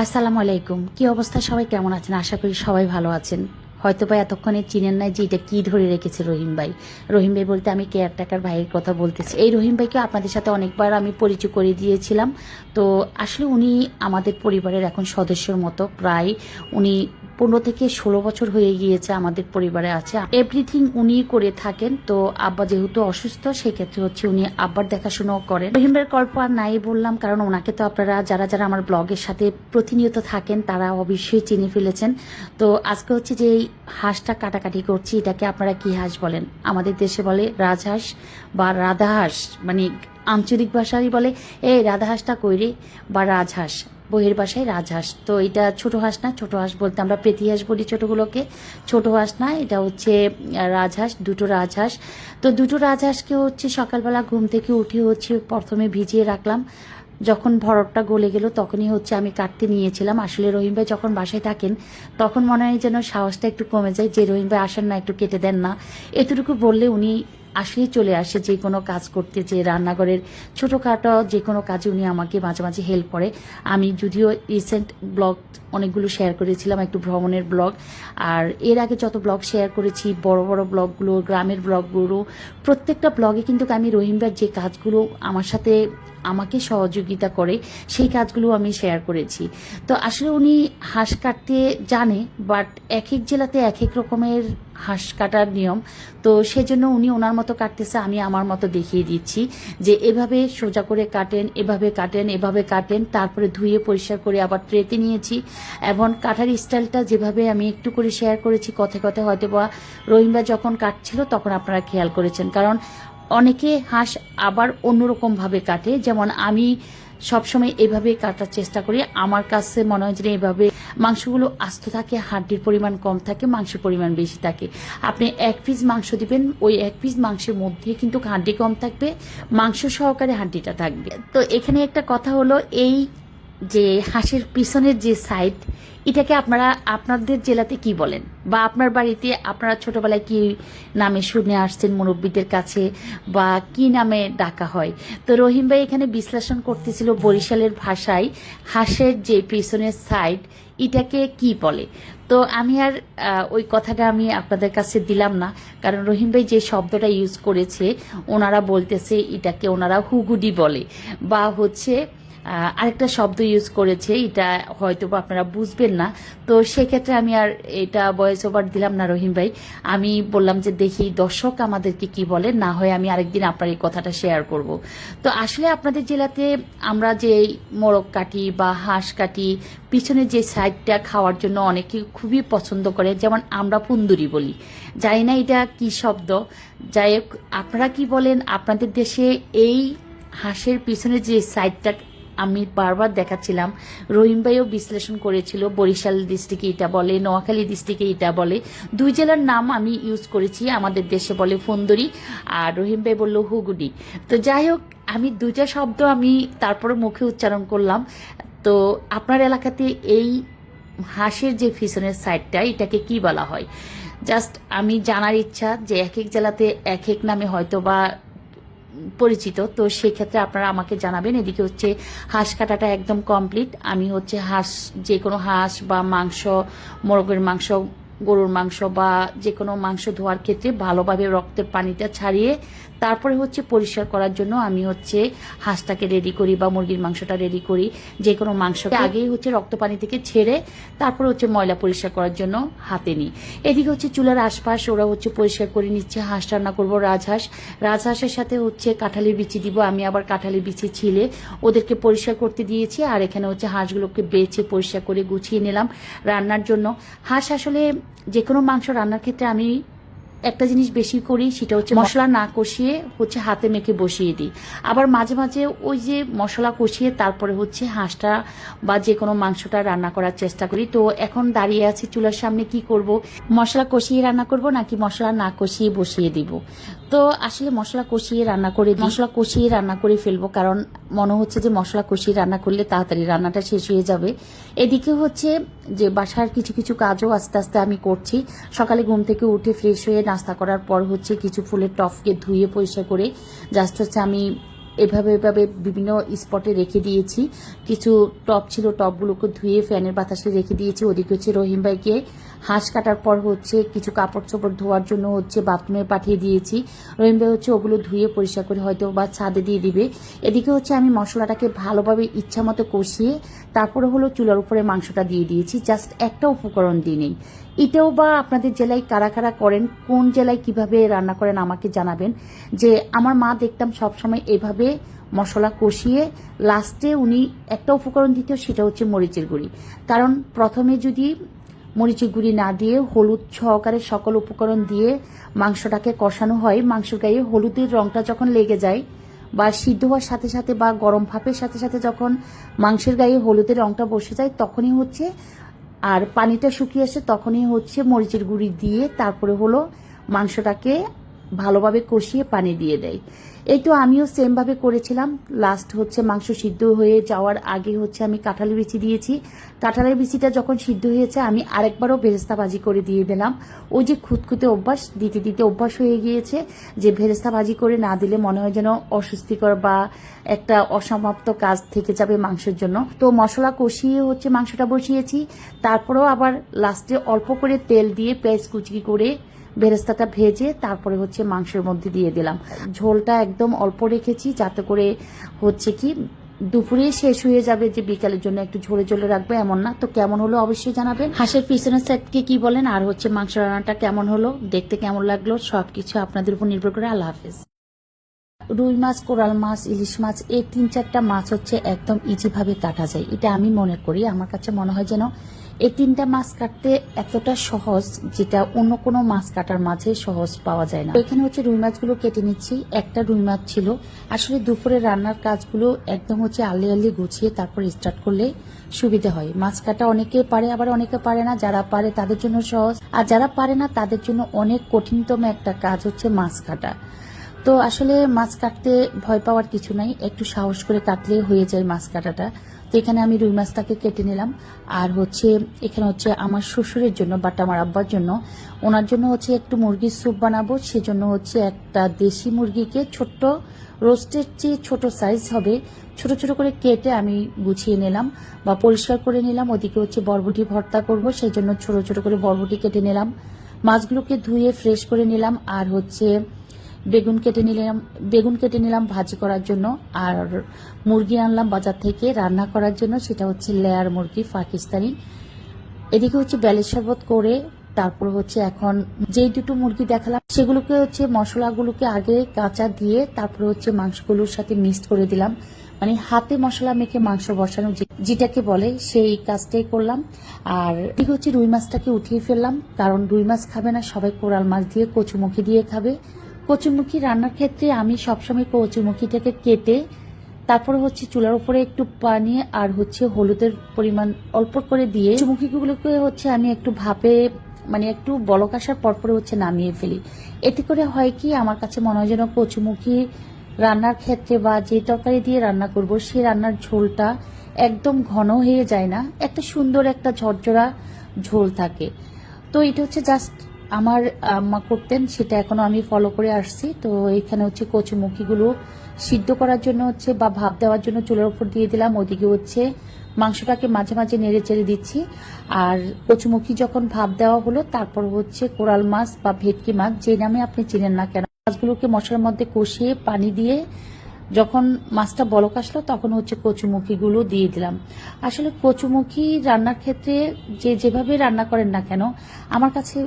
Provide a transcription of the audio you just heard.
আসসালামু আলাইকুম। কি অবস্থা? সবাই কেমন আছেন? আশা করি সবাই ভালো আছেন। হয়তো বা এতক্ষণে চিনেন নাই যে এটা কি ধরে রেখেছে রহিম ভাই। রহিম ভাই বলতে আমি কেয়ারটেকার ভাইয়ের কথা বলতেছি। এই রহিম ভাইকে আপনাদের সাথে অনেকবার আমি পরিচয় করে দিয়েছিলাম। তো আসলে উনি আমাদের পরিবারের এখন সদস্যর মতো। প্রায় উনি পনেরো থেকে ষোলো বছর হয়ে গিয়েছে আমাদের পরিবারে আছে। এভরিথিং উনি করে থাকেন। তো আব্বা যেহেতু অসুস্থ, সেক্ষেত্রে হচ্ছে উনি আব্বার দেখাশোনাও করেন। রহিম ভাইয়ের গল্প আর নাই বললাম, কারণ ওনাকে তো আপনারা, যারা যারা আমার ব্লগের সাথে প্রতিনিয়ত থাকেন, তারা অবশ্যই চিনে ফেলেছেন। তো আজকে হচ্ছে যে এই হাঁসটা কাটাকাটি করছি, এটাকে আপনারা কি হাঁস বলেন? আমাদের দেশে বলে রাজহাঁস বা রাধাহাঁস মানে আঞ্চলিক ভাষায় বলে, এই রাধাহাঁসটা কইরে বা রাজহাঁস। বইয়ের বাসায় রাজহাঁস তো এটা ছোট হাঁস না, ছোট হাঁস বলতে আমরা পেতি হাঁস বলি ছোটগুলোকে। ছোট হাঁস না, এটা হচ্ছে রাজহাঁস দুটো রাজহাঁস তো দুটো রাজহাঁসকে হচ্ছে সকালবেলা ঘুম থেকে উঠে হচ্ছে প্রথমে ভিজিয়ে রাখলাম। যখন ভরটটা গলে গেল তখনই হচ্ছে আমি কাটতে নিয়েছিলাম। আসলে রহিম ভাই যখন বাসায় থাকেন, তখন মনে হয় যেন সাহসটা একটু কমে যায় যে রহিম ভাই আসেন না, একটু কেটে দেন না। এতটুকু বললে উনি আসলেই চলে আসে যে কোনো কাজ করতে, যে রান্নাঘরের ছোটোখাটো যে কোনো কাজে উনি আমাকে মাঝে মাঝে হেল্প করে। আমি যদিও রিসেন্ট ব্লগ অনেকগুলো শেয়ার করেছিলাম, একটু ভ্রমণের ব্লগ আর এর আগে যত ব্লগ শেয়ার করেছি, বড় বড় ব্লগগুলো গ্রামের ব্লগগুলো প্রত্যেকটা ব্লগে কিন্তু আমি রহিমবার যে কাজগুলো আমার সাথে আমাকে সহযোগিতা করে, সেই কাজগুলো আমি শেয়ার করেছি। তো আসলে উনি হাঁস কাটতে জানে বাট এক এক জেলাতে এক এক রকমের হাঁস কাটার নিয়ম। তো সেজন্য উনি ওনার মতো কাটতেছে, আমি আমার মতো দেখিয়ে দিচ্ছি যে এভাবে সোজা করে কাটেন, এভাবে কাটেন এভাবে কাটেন, তারপরে ধুয়ে পরিষ্কার করে আবার ট্রেতে নিয়েছি। এবং কাটার স্টাইলটা যেভাবে আমি একটু করে শেয়ার করেছি কথে কথে হয়তো বা রহিমরা যখন কাটছিল তখন আপনারা খেয়াল করেছেন। কারণ অনেকে হাঁস আবার অন্যরকম ভাবে কাটে, যেমন আমি সবসময় এভাবে কাটার চেষ্টা করি। আমার কাছে মনে হয় যে এভাবে মাংসগুলো আস্ত থাকে, হাড্ডির পরিমাণ কম থাকে, মাংসের পরিমাণ বেশি থাকে। আপনি এক পিস মাংস দিবেন, ওই এক পিস মাংসের মধ্যে কিন্তু হাড্ডি কম থাকবে, মাংস সহকারে হাড্ডিটা থাকবে। তো এখানে একটা কথা হলো, এই যে হাঁসের পিছনের যে সাইড এটাকে আপনারা আপনাদের জেলাতে কি বলেন? বা আপনার বাড়িতে আপনারা ছোটবেলায় কি নামে শুনে আসছেন মুরব্বীদের কাছে? বা কি নামে ডাকা হয়? তো রহিম ভাই এখানে বিশ্লেষণ করতেছিল বরিশালের ভাষায় হাঁসের যে পিছনের সাইড এটাকে কি বলে? তো আমি আর ওই কথাটা আমি আপনাদের কাছে দিলাম না। কারণ রহিম ভাই যে শব্দটা ইউজ করেছে, ওনারা বলতেছে এটাকে ওনারা হুগুডি বলে। বা হচ্ছে আরেকটা শব্দ ইউজ করেছে, এটা হয়তো আপনারা বুঝবেন না। তো সেক্ষেত্রে আমি আর এটা ভয়েস ওভার দিলাম না রহিম ভাই। আমি বললাম যে, দেখি দর্শক আমাদেরকে কি বলে, না হয় আমি আরেকদিন আপনার এই কথাটা শেয়ার করব। তো আসলে আপনাদের জেলাতে আমরা যে মোরগ কাটি বা হাঁস কাটি, পিছনে যে সাইডটা খাওয়ার জন্য অনেকে খুবই পছন্দ করে, যেমন আমরা পুন্দুরি বলি। জানি না এটা কি শব্দ। যাই হোক, আপনারা কি বলেন, আপনাদের দেশে এই হাঁসের পিছনে যে সাইডটা আমি বারবার দেখাচ্ছিলাম। রহিম ভাইও বিশ্লেষণ করেছিল, বরিশাল ডিস্ট্রিক্টে এটা বলে, নোয়াখালী ডিস্ট্রিক্টে এটা বলে। দুই জেলার নাম আমি ইউজ করেছি, আমাদের দেশে বলে ফুন্দরি, আর রহিম ভাই বলল হুগুডি তো যাই হোক, আমি দুইটা শব্দ আমি তারপরে মুখে উচ্চারণ করলাম। তো আপনার এলাকাতে এই হাঁসের যে পিছনের সাইডটা এটাকে কি বলা হয়? জাস্ট আমি জানার ইচ্ছা যে এক এক জেলাতে এক এক নামে হয়তো বা পরিচিত, তো সেক্ষেত্রে আপনারা আমাকে জানাবেন। এদিকে হচ্ছে হাঁস কাটাটা একদম কমপ্লিট আমি হচ্ছে হাঁস যে কোনো হাঁস বা মাংস, মোরগের মাংস, গরুর মাংস বা যে কোনো মাংস ধোয়ার ক্ষেত্রে ভালোভাবে রক্তের পানিটা ছাড়িয়ে তারপরে হচ্ছে পরিষ্কার করার জন্য আমি হচ্ছে হাঁসটাকে রেডি করি বা মুরগির মাংসটা রেডি করি যে কোনো মাংসকে আগেই হচ্ছে রক্ত পানি থেকে ছেড়ে তারপরে হচ্ছে ময়লা পরিষ্কার করার জন্য হাতে নিই। এদিকে হচ্ছে চুলার আশপাশ ওরা হচ্ছে পরিষ্কার করে নিচ্ছে হাঁস রান্না করব রাজহাঁস। রাজহাঁসের সাথে হচ্ছে কাঁঠালের বিচি দিব আমি আবার কাঁঠালের বিচি ছিলে ওদেরকে পরিষ্কার করতে দিয়েছি আর এখানে হচ্ছে হাঁসগুলোকে বেছে পরিষ্কার করে গুছিয়ে নিলাম রান্নার জন্য। হাঁস আসলে যে কোনো মাংস রান্নার ক্ষেত্রে আমি একটা জিনিস বেশি করি সেটা হচ্ছে মশলা না কষিয়ে হচ্ছে হাতে মেখে বসিয়ে দিই। আবার মাঝে মাঝে ওই যে মশলা কষিয়ে তারপরে হচ্ছে হাঁসটা বা যে কোনো মাংসটা রান্না করার চেষ্টা করি। তো এখন দাঁড়িয়ে আছি চুলার সামনে কি করব? মশলা কষিয়ে রান্না করব নাকি মশলা না কষিয়ে বসিয়ে দিব? তো আসলে মশলা কষিয়ে রান্না করে মশলা কষিয়ে রান্না করে ফেলব কারণ মনে হচ্ছে যে মশলা কষিয়ে রান্না করলে তাড়াতাড়ি রান্নাটা শেষ হয়ে যাবে। এদিকে হচ্ছে যে বাসার কিছু কিছু কাজও আস্তে আস্তে আমি করছি। সকালে ঘুম থেকে উঠে ফ্রেশ হয়ে নাস্তা করার পর হচ্ছে কিছু ফুলের টফকে ধুয়ে পরিষ্কার করে জাস্ট হচ্ছে আমি এভাবে এভাবে বিভিন্ন স্পটে রেখে দিয়েছি। কিছু টপ ছিল টপগুলোকে ধুয়ে ফ্যানের বাতাসে রেখে দিয়েছি। ওদিকে হচ্ছে রহিম ভাইকে হাঁস কাটার পর হচ্ছে কিছু কাপড় চোপড় ধোয়ার জন্য হচ্ছে বাথরুমে পাঠিয়ে দিয়েছি। রহিম ভাই হচ্ছে ওগুলো ধুয়ে পরিষ্কার করে হয়তো বা ছাদে দিয়ে দিবে। এদিকে হচ্ছে আমি মশলাটাকে ভালোভাবে ইচ্ছা মতো কষিয়ে তারপরে হলো চুলার উপরে মাংসটা দিয়ে দিয়েছি। জাস্ট একটা উপকরণ দিয়ে নেই। এটাও বা আপনাদের জেলায় কারা কারা করেন, কোন জেলায় কীভাবে রান্না করেন আমাকে জানাবেন। যে আমার মা দেখতাম সবসময় এভাবে মশলা কষিয়ে লাস্টে উনি একটা উপকরণ দিত সেটা হচ্ছে মরিচের গুঁড়ি। কারণ প্রথমে যদি মরিচের গুঁড়ি না দিয়ে হলুদ সহকারে সকল উপকরণ দিয়ে মাংসটাকে কষানো হয়, মাংসের গায়ে হলুদের রংটা যখন লেগে যায় বা সিদ্ধ হওয়ার সাথে সাথে বা গরম ভাপের সাথে সাথে যখন মাংসের গায়ে হলুদের রংটা বসে যায়, তখনই হচ্ছে আর পানিটা শুকিয়ে আসে, তখনই হচ্ছে মরিচের গুঁড়ি দিয়ে তারপরে হলো মাংসটাকে ভালোভাবে কষিয়ে পানি দিয়ে দেয়। এই তো আমিও সেমভাবে করেছিলাম। লাস্ট হচ্ছে মাংস সিদ্ধ হয়ে যাওয়ার আগে হচ্ছে আমি কাঁঠালের বিচি দিয়েছি। কাঁঠালের বিচিটা যখন সিদ্ধ হয়েছে, আমি আরেকবারও বেরেস্তা ভাজি করে দিয়ে দিলাম। ওই যে খুঁতখুঁতে অভ্যাস, দিতে দিতে অভ্যাস হয়ে গিয়েছে যে ভেরেস্তা ভাজি করে না দিলে মনে হয় যেন অস্বস্তিকর বা একটা অসমাপ্ত কাজ থেকে যাবে মাংসের জন্য। তো মশলা কষিয়ে হচ্ছে মাংসটা বসিয়েছি। তারপরেও আবার লাস্টে অল্প করে তেল দিয়ে পেঁয়াজ কুচি করে বেরেস্তাটা ভেজে তারপরে হচ্ছে মাংসের মধ্যে দিয়ে দিলাম। ঝোলটা একদম অল্প রেখেছি, যাতে করে হচ্ছে কি দুপুরে শেষ হয়ে যাবে যে বিকালের জন্য একটু ঝোলে ঝোলে রাখব, এমন না। তো কেমন হলো অবশ্যই জানাবেন। হাঁসের পিছনের সাইডকে কি বলেন আর হচ্ছে মাংস রান্নাটা কেমন হলো, দেখতে কেমন লাগল, সবকিছু আপনাদের উপর নির্ভর করে। আল্লাহ হাফেজ। রুই মাছ, কোরাল মাছ, ইলিশ মাছ, এই তিন চারটা মাছ হচ্ছে একদম ইজি ভাবে কাটা যায়। এটা আমি মনে করি, আমার কাছে মনে হয় যেন এই তিনটা মাছ কাটতে এতটা সহজ যেটা অন্য কোনো মাছ কাটার মাঝে সহজ পাওয়া যায় না। এখানে হচ্ছে রুই মাছগুলো কেটে নিচ্ছি। একটা রুই মাছ ছিল। আসলে দুপুরে রান্নার কাজগুলো একদম হচ্ছে আলি আলি গুছিয়ে তারপর স্টার্ট করলে সুবিধে হয়। মাছ কাটা অনেকে পারে, আবার অনেকে পারে না। যারা পারে তাদের জন্য সহজ। আর যারা পারে না, তাদের জন্য অনেক কঠিনতম একটা কাজ হচ্ছে মাছ কাটা। তো আসলে মাছ কাটতে ভয় পাওয়ার কিছু নাই, একটু সাহস করে কাটলে হয়ে যায় মাছ কাটাটা। তো এখানে আমি রুই মাছটাকে কেটে নিলাম। আর হচ্ছে, এখানে হচ্ছে আমার শ্বশুরের জন্য, বাট আমার আব্বার জন্য, ওনার জন্য হচ্ছে একটু মুরগির স্যুপ বানাবো। সেজন্য হচ্ছে একটা দেশি মুরগিকে ছোট্ট রোস্টের চেয়ে ছোট সাইজ হবে, ছোট ছোট করে কেটে আমি গুছিয়ে নিলাম বা পরিষ্কার করে নিলাম। ওদিকে হচ্ছে বরবটি ভর্তা করব সেই জন্য ছোট ছোট করে বরবটি কেটে নিলাম। মাছগুলোকে ধুয়ে ফ্রেশ করে নিলাম। আর হচ্ছে বেগুন কেটে নিলাম, বেগুন কেটে নিলাম ভাজি করার জন্য, আর মুরগি আনলাম বাজার থেকে রান্না করার জন্য, সেটা হচ্ছে লেয়ার মুরগি পাকিস্তানি। এদিকে হচ্ছে বেলের শরবত করে, তারপর হচ্ছে এখন যেই দুটো মুরগি দেখালাম, সেগুলোকে হচ্ছে মশলাগুলোকে আগে কাঁচা দিয়ে, তারপরে হচ্ছে মাংসগুলোর সাথে মিক্সড করে দিলাম। মানে হাতে মশলা মেখে মাংস বসানো যেটাকে বলে, সেই কাজটাই করলাম। আর এদিকে হচ্ছে রুই মাছটাকে উঠিয়ে ফেললাম, কারণ রুই মাছ খাবে না, সবাই কোরাল মাছ দিয়ে, কচুমুখি দিয়ে খাবে। কচুমুখি রান্নার ক্ষেত্রে আমি সবসময় কচুমুখিটাকে কেটে, তারপরে হচ্ছে চুলার উপরে একটু পানি আর হচ্ছে হলুদের পরিমাণ অল্প করে দিয়ে কচুমুখিগুলোকে হচ্ছে আমি একটু ভাপে মানে একটু বলক আসার পরপরে হচ্ছে নামিয়ে ফেলি। এতে করে হয় কি, আমার কাছে মনে হয় যেন কচুমুখী রান্নার ক্ষেত্রে বা যে তরকারি দিয়ে রান্না করব সেই রান্নার ঝোলটা একদম ঘন হয়ে যায় না। একটা সুন্দর একটা ঝরঝরা ঝোল থাকে। তো এটা হচ্ছে জাস্ট আমার আম্মা করতেন, সেটা এখনও আমি ফলো করে আসছি। তো এখানে হচ্ছে কচুমুখিগুলো সিদ্ধ করার জন্য হচ্ছে বা ভাপ দেওয়ার জন্য চুলের উপর দিয়ে দিলাম। ওদিকে হচ্ছে মাংসটাকে মাঝে মাঝে নেড়ে চেড়ে দিচ্ছি। আর কচুমুখি যখন ভাপ দেওয়া হলো, তারপর হচ্ছে কোরাল মাছ বা ভেটকি মাছ, যে নামে আপনি চিনেন না কেন, মাছগুলোকে মশলার মধ্যে কষিয়ে পানি দিয়ে যখন মাছটা বলক আসলো, তখন হচ্ছে কচুমুখিগুলো দিয়ে দিলাম। আসলে কচুমুখি রান্নার ক্ষেত্রে যে যেভাবে রান্না করেন না কেন, আমার কাছে